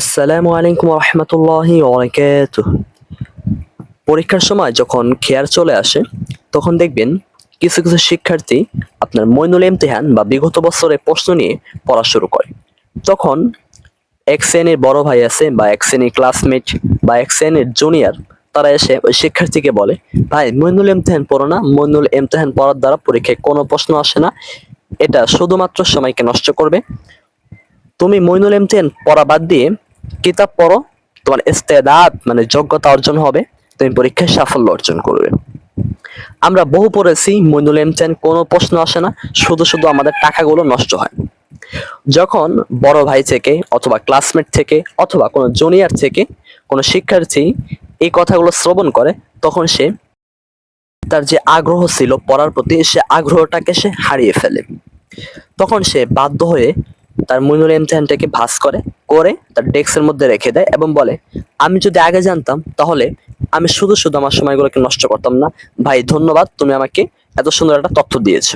আসসালামু আলাইকুম রহমতুল্লাহি পরীক্ষার সময় যখন খেয়ার চলে আসে, তখন দেখবেন কিছু কিছু শিক্ষার্থী আপনার মইনুল ইমতিহান বা বিগত বছরের প্রশ্ন নিয়ে পড়া শুরু করে। তখন এক শ্রেণির বড় ভাই আছে বা এক শ্রেণির ক্লাসমেট বা এক শ্রেণির জুনিয়র তারা এসে ওই শিক্ষার্থীকে বলে, ভাই, মইনুল ইমতিহান পড়ো না, মইনুল ইমতিহান পড়ার দ্বারা পরীক্ষায় কোনো প্রশ্ন আসে না। এটা শুধুমাত্র সময়কে নষ্ট করবে। তুমি মইনুল ইমতিহান পড়া বাদ দিয়ে কিতাব পড়ো, তোমার ইস্তেদাত মানে যোগ্যতা অর্জন হবে, তুমি পরীক্ষায় সাফল্য অর্জন করবে। আমরা বহু পড়েছি, মইনুল ইমতিহান কোনো প্রশ্ন আসে না, শুধু শুধু আমাদের টাকাগুলো নষ্ট হয়। যখন বড় ভাই থেকে, অথবা ক্লাসমেট থেকে, অথবা কোনো জুনিয়র থেকে, কোনো শিক্ষার্থী এই কথাগুলো শ্রবণ করে, তখন সে তার যে আগ্রহ ছিল পড়ার প্রতি, সে আগ্রহটাকে সে হারিয়ে ফেলে। তখন সে বাধ্য হয়ে তার মইনুল ইমতিহানটাকে ভাস করে করে তার ডেস্কের মধ্যে রেখে দেয় এবং বলে, আমি যদি আগে জানতাম, তাহলে আমি শুধু শুধু আমার সময়গুলোকে নষ্ট করতাম না। ভাই, ধন্যবাদ, তুমি আমাকে এত সুন্দর একটা তথ্য দিয়েছ।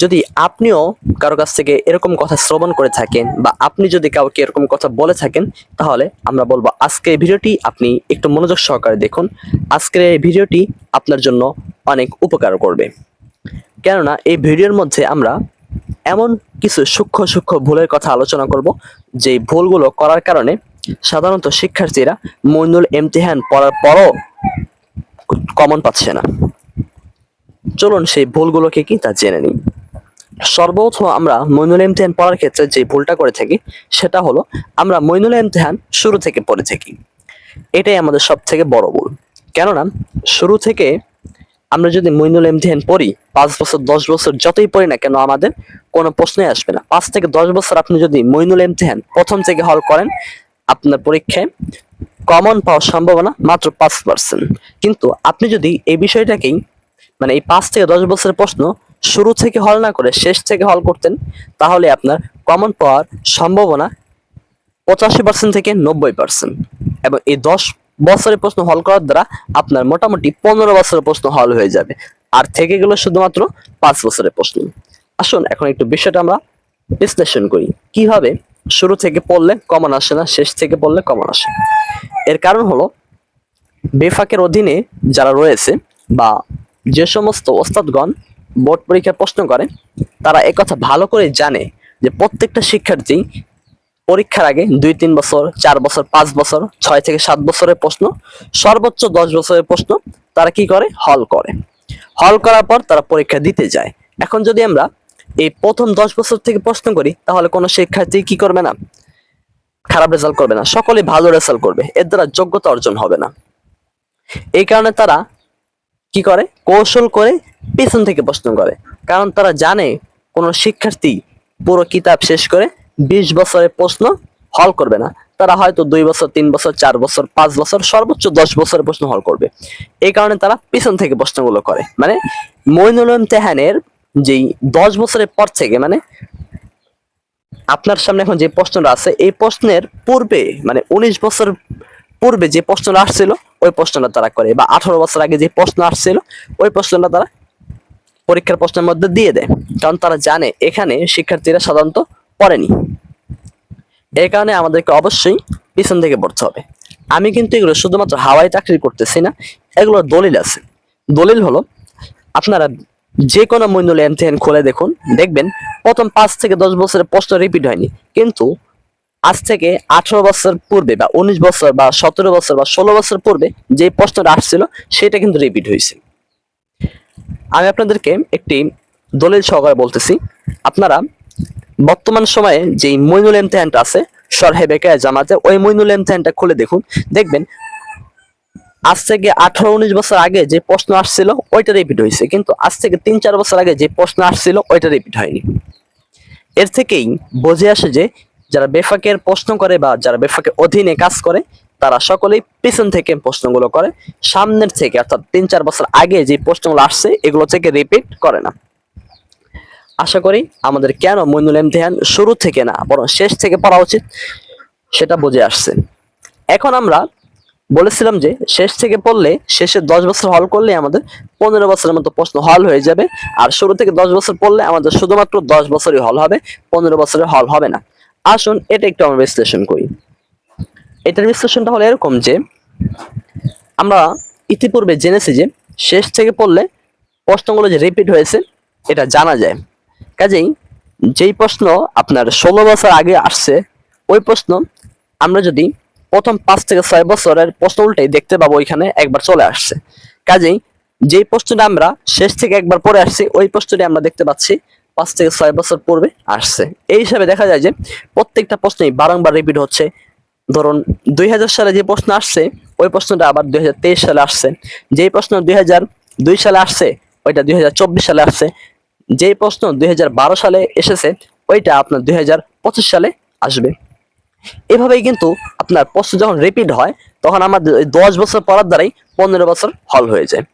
যদি আপনিও কারও কাছ থেকে এরকম কথা শ্রবণ করে থাকেন বা আপনি যদি কাউকে এরকম কথা বলে থাকেন, তাহলে আমরা বলব আজকের এই ভিডিওটি আপনি একটু মনোযোগ সহকারে দেখুন। আজকের এই ভিডিওটি আপনার জন্য অনেক উপকার করবে। কেননা, এই ভিডিওর মধ্যে আমরা এমন কিছু সূক্ষ্ম সূক্ষ্ম ভুলের কথা আলোচনা করব যে ভুলগুলো করার কারণে সাধারণত শিক্ষার্থীরা মইনুল এমতিহান পড়ার পরও কমন পাচ্ছে না। চলুন সেই ভুলগুলোকে কি তা জেনে নিই। সর্বপ্রথম আমরা মইনুল ইমতিহান পড়ার ক্ষেত্রে যে ভুলটা করে থাকি, সেটা হলো আমরা মইনুল ইমতিহান শুরু থেকে পড়ে থাকি। এটাই আমাদের সব থেকে বড় ভুল। কেননা, শুরু থেকে আমরা যদি মইনুল ইমতিহান পড়ি, পাঁচ বছর, দশ বছর যতই পড়ি না কেন আমাদের কোনো প্রশ্নই আসবে না। পাঁচ থেকে দশ বছর আপনি যদি মইনুল ইমতিহান প্রথম থেকে হল করেন, আপনার পরীক্ষায় কমন পাওয়ার সম্ভাবনা মাত্র পাঁচ পার্সেন্ট কিন্তু আপনি যদি এই বিষয়টাকেই মানে এই পাঁচ থেকে দশ বছরের প্রশ্ন শুরু থেকে হল না করে শেষ থেকে হল করতেন, তাহলে আপনার কমন পাওয়ার সম্ভাবনা পঁচাশি পার্সেন্ট থেকে নব্বই পার্সেন্ট এবং এই দশ বছরের প্রশ্ন হল করার দ্বারা আপনার মোটামুটি পনেরো বছরের প্রশ্ন হল হয়ে যাবে। আর থেকে গেল শুধুমাত্র পাঁচ বছরের প্রশ্ন। আসুন, এখন একটু বিষয়টা আমরা বিশ্লেষণ করি। কীভাবে শুরু থেকে পড়লে কমন আসে না, শেষ থেকে পড়লে কমন আসে? এর কারণ হলো বেফাকের অধীনে যারা রয়েছে বা যে সমস্ত ওস্তাদগণ বোর্ড পরীক্ষায় প্রশ্ন করে, তারা একথা ভালো করে জানে যে প্রত্যেকটা শিক্ষার্থী পরীক্ষার আগে দুই, তিন বছর, চার বছর, পাঁচ বছর, ছয় থেকে সাত বছরের প্রশ্ন, সর্বোচ্চ দশ বছরের প্রশ্ন তারা কি করে? হল করে। হল করার পর তারা পরীক্ষা দিতে যায়। এখন যদি আমরা এই প্রথম দশ বছর থেকে প্রশ্ন করি, তাহলে কোনো শিক্ষার্থী কি করবে না? খারাপ রেজাল্ট করবে না। সকলে ভালো রেজাল্ট করবে। এর দ্বারা যোগ্যতা অর্জন হবে না। এই কারণে তারা কি করে? কৌশল করে পেছন থেকে প্রশ্ন করে। কারণ তারা জানে কোনো শিক্ষার্থী পুরো কিতাব শেষ করে বিশ বছরের প্রশ্ন হল করবে না। তারা হয়তো দুই বছর, তিন বছর, চার বছর, পাঁচ বছর, সর্বোচ্চ দশ বছরের প্রশ্ন হল করবে। এই কারণে তারা পিছন থেকে প্রশ্নগুলো করে। মানে মইনুল তেহানের যেই দশ বছরের পর থেকে মানে আপনার সামনে এখন যে প্রশ্নটা আছে, এই প্রশ্নের পূর্বে মানে উনিশ বছর পূর্বে যে প্রশ্নটা আসছিল, ওই প্রশ্নটা তারা করে। বা আঠারো বছর আগে যে প্রশ্ন আসছিল, ওই প্রশ্নটা তারা পরীক্ষার প্রশ্নের মধ্যে দিয়ে দেয়। কারণ তারা জানে, এখানে শিক্ষার্থীরা সাধারণত পড়েনি। এই কারণে আমাদেরকে অবশ্যই পিছন থেকে পড়তে হবে। আমি কিন্তু এগুলো শুধুমাত্র হাওয়াই চাকরি করতেছি না, এগুলোর দলিল আছে। দলিল হলো, আপনারা যে কোনো মইনুল এমতিহান খুলে দেখুন, দেখবেন প্রথম পাঁচ থেকে দশ বছরের প্রশ্ন রিপিট হয়নি। কিন্তু আজ থেকে আঠারো বছর পূর্বে বা উনিশ বছর বা সতেরো বছর বা ষোলো বছর পূর্বে যে প্রশ্নটা আসছিল, সেটা কিন্তু রিপিট হয়েছে। আমি আপনাদেরকে একটি দলিল সহকারে বলতেছি। আপনারা বর্তমান সময়ে যে মইনুল এমতেহানটা আছে সরহে বেকায় জামাতে, ওই মইনুল এমতেহানটা খুলে দেখুন। দেখবেন, আজ থেকে আঠারো, উনিশ বছর আগে যে প্রশ্ন আসছিল ওইটা রিপিট হয়েছে। কিন্তু আজ থেকে তিন, চার বছর আগে যে প্রশ্ন আসছিল ওইটা রিপিট হয়নি। এর থেকেই বোঝে আসে যে, যারা বেফাকের প্রশ্ন করে বা যারা বেফাকের অধীনে কাজ করে, তারা সকলেই পিছন থেকে প্রশ্নগুলো করে, সামনের থেকে, অর্থাৎ তিন, চার বছর আগে যে প্রশ্নগুলো আসছে, এগুলো থেকে রিপিট করে না। আশা করি আমাদের কেন মইনুল ইমতিহান শুরু থেকে না, বরং শেষ থেকে পড়া উচিত সেটা বুঝে আসছে। এখন আমরা বলেছিলাম যে শেষ থেকে পড়লে শেষে দশ বছর হল করলে আমাদের পনেরো বছরের মতো প্রশ্ন হল হয়ে যাবে, আর শুরু থেকে দশ বছর পড়লে আমাদের শুধুমাত্র দশ বছরই হল হবে, পনেরো বছরের হল হবে না। আসুন এটা একটু আমরা বিশ্লেষণ করি। এটার বিশ্লেষণটা হলো এরকম যে, আমরা ইতিপূর্বে জেনেছি যে শেষ থেকে পড়লে প্রশ্নগুলো যে রিপিট হয়েছে, এটা জানা যায়। কাজেই যেই প্রশ্ন আপনার ষোলো বছর আগে আসছে, ওই প্রশ্ন আমরা যদি প্রথম পাঁচ থেকে ছয় বছরের প্রশ্ন উল্টেই দেখতে পাবো ওইখানে একবার চলে আসছে। কাজেই যেই প্রশ্নটা আমরা শেষ থেকে একবার পরে আসছি, ওই প্রশ্নটি আমরা দেখতে পাচ্ছি পাঁচ থেকে ছয় বছর পূর্বে আসছে। এই হিসাবে দেখা যায় যে প্রত্যেকটা প্রশ্নই বারংবার রিপিট হচ্ছে। ধরুন দুই হাজার সালে যে প্রশ্ন আসছে, ওই প্রশ্নটা আবার দুই হাজার তেইশ সালে আসছে। যেই প্রশ্ন দুই দুই সালে আসছে, ওইটা দুই হাজার চব্বিশ সালে আসছে। যেই প্রশ্ন দুই হাজার বারো সালে এসেছে, ওইটা আপনার দুই হাজার পঁচিশ সালে আসবে। এভাবেই কিন্তু আপনার প্রশ্ন যখন রিপিট হয়, তখন আমাদের দশ বছর পড়ার দ্বারাই পনেরো বছর হল হয়ে যায়।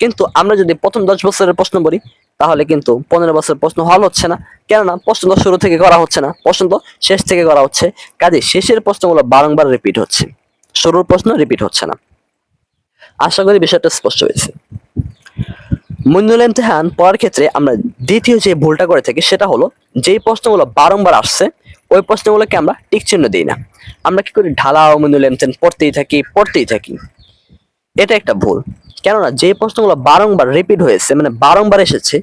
কিন্তু আমরা যদি প্রথম দশ বছরের প্রশ্ন বলি তাহলে কিন্তু পনেরো বছর প্রশ্ন হল হচ্ছে না। কেননা প্রশ্ন তো শুরু থেকে করা হচ্ছে না, প্রশ্ন তো শেষ থেকে করা হচ্ছে। কাজে শেষের প্রশ্নগুলো বারংবার রিপিট হচ্ছে। শুরুর প্রশ্ন রিপিট হচ্ছে না। আশা করি বিষয়টা স্পষ্ট হয়েছে। মুন্দুল ইমতিহান পড়ার ক্ষেত্রে আমরা দ্বিতীয় যে ভুলটা করে থাকি সেটা হলো, যেই প্রশ্নগুলো বারংবার আসছে, ওই প্রশ্নগুলোকে আমরা টিক চিহ্ন দিই না। আমরা কি করি? ঢালা ও মুন্দুল ইমতিহান পড়তেই থাকি পড়তেই থাকি। এটা একটা ভুল। কেননা যে প্রশ্নগুলো বারংবার রিপিট হয়েছে মানে বারংবার এসেছে,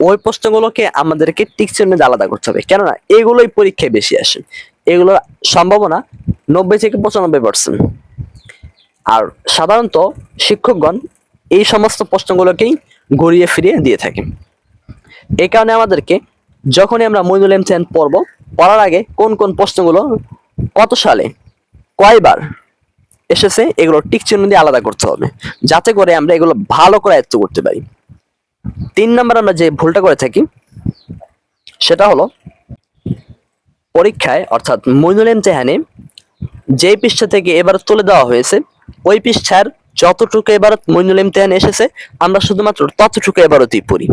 ওই প্রশ্নগুলোকে আমাদেরকে টিক চিহ্ন আলাদা করতে হবে। কেননা, এগুলোই পরীক্ষায় বেশি আসে। এগুলোর সম্ভাবনা নব্বই থেকে পঁচানব্বই পার্সেন্ট আর সাধারণত শিক্ষকগণ এই সমস্ত প্রশ্নগুলোকেই ঘুরিয়ে ফিরিয়ে দিয়ে থাকে। এই কারণে আমাদেরকে যখনই আমরা মইনুল ইমতিহান পড়ব, পড়ার আগে কোন কোন প্রশ্নগুলো কত সালে, কয়বার এসেছে, এগুলো টিক চিহ্ন দিয়ে আলাদা করতে হবে, যাতে করে আমরা এগুলো ভালো করে আয়ত্ত করতে পারি। তিন নম্বর আমরা যে ভুলটা করে থাকি, সেটা হলো পরীক্ষায়, অর্থাৎ মইনুল ইমতিহানে যে পৃষ্ঠা থেকে এবার তুলে দেওয়া হয়েছে, ওই পৃষ্ঠার যতটুকু এবারত মইনুল ইমতিহান এসেছে, আমরা শুধুমাত্র ততটুকু এবারতই পড়ি।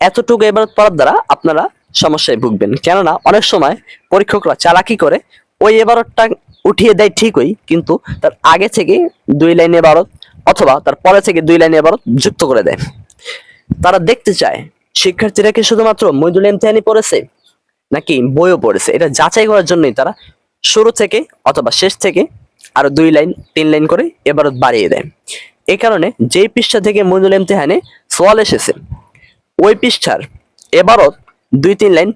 এতটুকু এবারত পড়ার দ্বারা আপনারা সমস্যায় ভুগবেন। কেননা, অনেক সময় পরীক্ষকরা চালাকি করে, ওই এবারতটা উঠিয়ে দেয় ঠিকই, কিন্তু তার আগে থেকে দুই লাইন এবারত অথবা তার পরে থেকে দুই লাইন এবারত যুক্ত করে দেয়। তারা দেখতে চায়, শিক্ষার্থীরা কি শুধুমাত্র মইনুল ইমতিহানই পড়েছে, নাকি বইও পড়েছে? এটা যাচাই করার জন্যই তারা শুরু থেকে অথবা শেষ থেকে আরও দুই লাইন, তিন লাইন করে এবারত বাড়িয়ে দেয়। এই কারণে যেই পৃষ্ঠা থেকে মইনুল ইমতিহানে সোয়াল এসেছে, ওই পৃষ্ঠার এবারত দুই তিন লাইন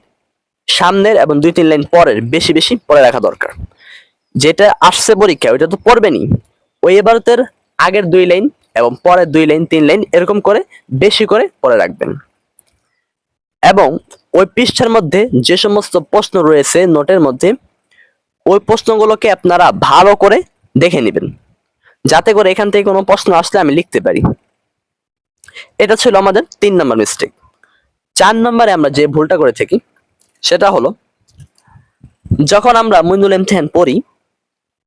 সামনের এবং দুই তিন লাইন পরের বেশি বেশি পড়ে রাখা দরকার। যেটা আসছে পরীক্ষা ওইটা তো পড়বেনই। ওই এবারতের আগের দুই লাইন এবং পরের দুই লাইন, তিন লাইন এরকম করে বেশি করে পড়ে রাখবেন। এবং ওই পৃষ্ঠার মধ্যে যে সমস্ত প্রশ্ন রয়েছে নোটের মধ্যে ওই প্রশ্নগুলোকে আপনারা ভালো করে দেখে নেবেন। যাতে করে এখান থেকে কোনো প্রশ্ন আসলে আমি লিখতে পারি। এটা ছিল আমাদের তিন নম্বর মিস্টেক চার নম্বরে আমরা যে ভুলটা করে থাকি, সেটা হলো, যখন আমরা মুইনুল ইমতিহান পড়ি,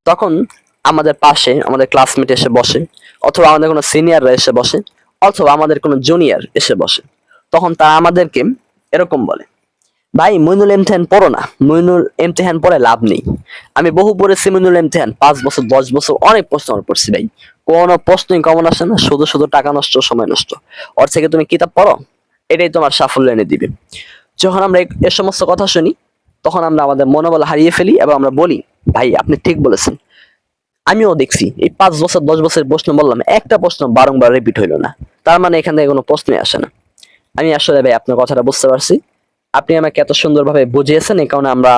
তখন আমাদের পাশে আমাদের ক্লাসমেট এসে বসে, অথবা আমাদের কোনো সিনিয়ররা এসে বসে, অথবা আমাদের কোনো জুনিয়র এসে বসে, তখন তারা আমাদেরকে এরকম বলে ভাই, মইনুল ইমতিহান পড়ো না। মইনুল ইমতিহান পড়ে লাভ নেই। আমি বহু পড়েছি মইনুল ইমতিহান পাঁচ বছর, দশ বছর, অনেক প্রশ্ন পড়ছি ভাই। কোনো প্রশ্নই কমন আসে না, শুধু শুধু টাকা নষ্ট, সময় নষ্ট। ওর থেকে তুমি কিতাব পড়ো, এটাই তোমার সাফল্য এনে দিবে। যখন আমরা এ- সমস্ত কথা শুনি, তখন আমরা আমাদের মনোবল হারিয়ে ফেলি এবং আমরা বলি, ভাই, আপনি ঠিক বলেছেন। আমিও দেখছি, এই পাঁচ বছর, দশ বছরের প্রশ্ন বললাম, একটা প্রশ্ন বারংবার রিপিট হইল না। তার মানে এখান থেকে কোনো প্রশ্নই আসে না। আমি আসলে ভাই আপনার কথাটা বুঝতে পারছি। আপনি আমাকে এত সুন্দরভাবে বুঝিয়েছেন এই কারণে আমরা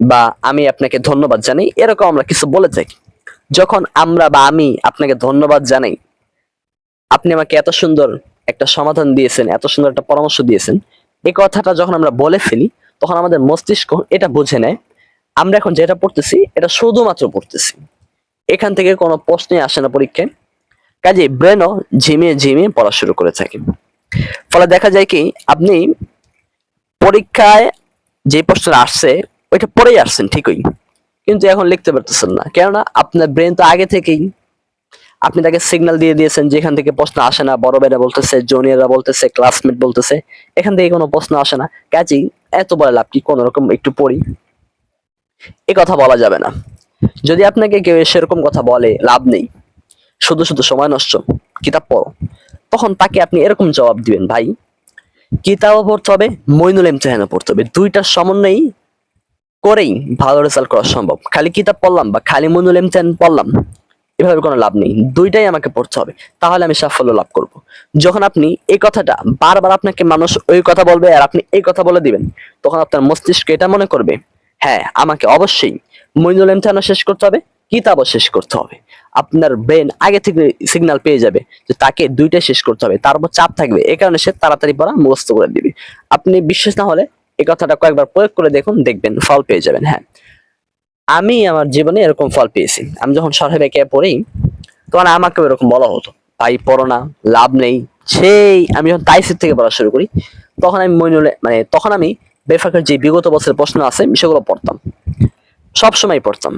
বা আমি আপনাকে ধন্যবাদ জানাই। এরকম আমরা কিছু বলে থাকি যখন আমরা বা আমি আপনাকে ধন্যবাদ জানাই, আপনি আমাকে এত সুন্দর একটা সমাধান দিয়েছেন, এত সুন্দর একটা পরামর্শ দিয়েছেন, এই কথাটা যখন আমরা বলে ফেলি, তখন আমাদের মস্তিষ্ক এটা বুঝে নেয়। আমরা এখন যেটা পড়তেছি, এটা শুধুমাত্র পড়তেছি। এখান থেকে কোনো প্রশ্নই আসে না পরীক্ষায়। কাজে ব্রেনও ঝিমিয়ে ঝিমিয়ে পড়া শুরু করে থাকে। ফলে দেখা যায় কি, আপনি পরীক্ষায় যে প্রশ্ন আসছে, ওইটা পড়েই আসছেন ঠিকই। কিন্তু এখন লিখতে পারতেছেন না। কেননা আপনার ব্রেন তো আগে থেকেই আপনি তাকে সিগন্যাল দিয়ে দিয়েছেন যেখান থেকে প্রশ্ন আসে না, বড় বেড়া বলতেছে জুনিয়ররা বলতেছে ক্লাসমেট বলতেছে, এখান থেকে কোনো প্রশ্ন আসে না। কাজেই এত বলে লাভ কি কোনো রকম একটু পড়ি? এ কথা বলা যাবে না। যদি আপনাকে কেউ সেরকম কথা বলে, লাভ নেই। শুধু শুধু সময় নষ্ট। কিতাব পড়ো। তখন তাকে আপনি এরকম জবাব দিবেন, ভাই কিতাবও পড়তে হবে, মইনুল ইমতিহানও পড়তে হবে। দুইটার সমন্বয়েই করেই ভালো রেজাল্ট করা সম্ভব। খালি কিতাব পড়লাম বা খালি মনুল এমতেহান পড়লাম, এভাবে কোনো লাভ নেই। দুইটাই আমাকে পড়তে হবে, তাহলে আমি সাফল্য লাভ করব। যখন আপনি এই কথাটা, বারবার আপনাকে মানুষ ওই কথা বলবে আর আপনি এই কথা বলে দিবেন, তখন আপনার মস্তিষ্ক এটা মনে করবে হ্যাঁ আমাকে অবশ্যই মইনুল এমতেহানও শেষ করতে হবে। কিতাবও শেষ করতে হবে। আপনার ব্রেন আগে থেকে সিগনাল পেয়ে যাবে যে তাকে দুইটাই শেষ করতে হবে। তার উপর চাপ থাকবে। এই কারণে সে তাড়াতাড়ি পড়া মুখস্থ করে দিবে। আপনি বিশ্বাস না হলে এই কথাটা কয়েকবার প্রয়োগ করে দেখুন, দেখবেন ফল পেয়ে যাবেন হ্যাঁ। আমি আমার জীবনে এরকম ফল পেয়েছি। আমি যখন সরকারি ব্যাংকে পড়ি, তখন আমাকেও এরকম বলা হতো, ভাই, পড়ো না, লাভ নেই। সেই আমি যখন তাইসির থেকে পড়া শুরু করি, তখন আমি মইনুলে মানে তখন আমি বেফাকের যে বিগত বছরের প্রশ্ন আছে সেগুলো পড়তাম। সব সময় পড়তাম।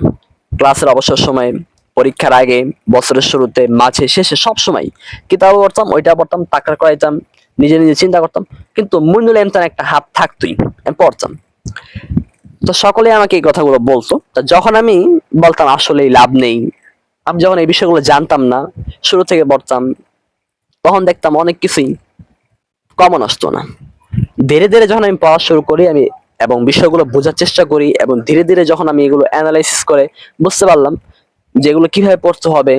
ক্লাসের অবসর সময়, পরীক্ষার আগে, বছরের শুরুতে, মাঝে, শেষে, সব সময় কিতাবও পড়তাম, ওইটা পড়তাম, টাকা করাইতাম, নিজে নিজে চিন্তা করতাম, কিন্তু মইনুল এমতান একটা হাত থাকতোই পড়তাম। তো সকলে আমাকে এই কথাগুলো বলতো। তা যখন আমি বলতাম আসলে লাভ নেই, আমি যখন এই বিষয়গুলো জানতাম না, শুরু থেকে পড়তাম, তখন দেখতাম অনেক কিছুই কমন আসতো না। ধীরে ধীরে যখন আমি পড়া শুরু করি, আমি এবং বিষয়গুলো বোঝার চেষ্টা করি এবং ধীরে ধীরে যখন আমি এগুলো অ্যানালাইসিস করে বুঝতে পারলাম যে এগুলো কীভাবে পড়তে হবে,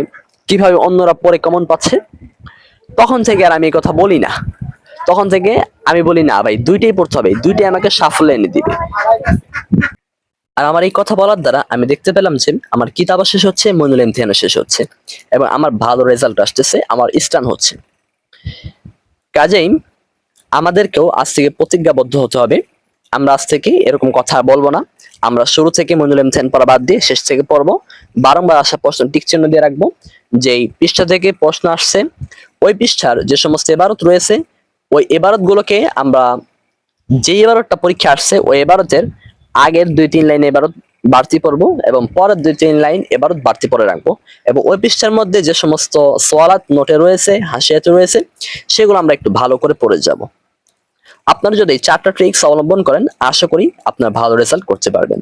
কীভাবে অন্যরা পড়ে কমন পাচ্ছে, তখন থেকে আর আমি এই কথা বলি না। তখন থেকে আমি বলি, না ভাই, দুইটাই পড়তে হবে, দুইটাই আমাকে সাফল্য এনে দিবে। আর আমার এই কথা বলার দ্বারা আমি দেখতে পেলাম যে আমার কিতাবও শেষ হচ্ছে মনুল ইমতিহানও শেষ হচ্ছে এবং আমার ভালো রেজাল্ট আসতেছে, আমার স্টান হচ্ছে। কাজেই আমাদেরকেও আজ থেকে প্রতিজ্ঞাবদ্ধ হতে হবে। আমরা আজ থেকে এরকম কথা বলব না। আমরা শুরু থেকে মনুল ইমতিহান পড়া বাদ দিয়ে শেষ থেকে পড়ব। বারংবার আসা প্রশ্ন টিক চিহ্ন দিয়ে রাখব যেই পৃষ্ঠা থেকে প্রশ্ন আসছে, ওই পৃষ্ঠার যে সমস্ত এবারত রয়েছে, ওই এবারত গুলোকে আমরা যে এবারতটা পরীক্ষা আসছে, ওই এবারতের আগের দুই তিন লাইন এবারত বাড়তি পড়ব এবং পরের দুই তিন লাইন এবারত বাড়তি পরে রাখব। এবং ওই পৃষ্ঠার মধ্যে যে সমস্ত সোয়ালাত নোটে রয়েছে, হাসিয়াতে রয়েছে, সেগুলো আমরা একটু ভালো করে পড়ে যাব। আপনারা যদি চারটা ট্রিক্স অবলম্বন করেন, আশা করি আপনার ভালো রেজাল্ট করতে পারবেন।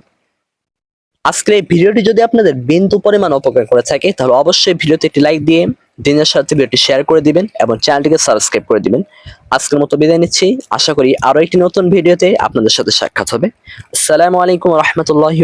আজকের এই ভিডিওটি যদি আপনাদের বিন্দু পরিমাণ উপকার করে থাকে, তাহলে অবশ্যই ভিডিওতে একটি লাইক দিয়ে দিনের সাথে ভিডিওটি শেয়ার করে দিবেন এবং চ্যানেলটিকে সাবস্ক্রাইব করে দিবেন। আজকের মতো বিদায় নিচ্ছি। আশা করি আরও একটি নতুন ভিডিওতে আপনাদের সাথে সাক্ষাৎ হবে। আসসালামু আলাইকুম রহমতুল্লাহি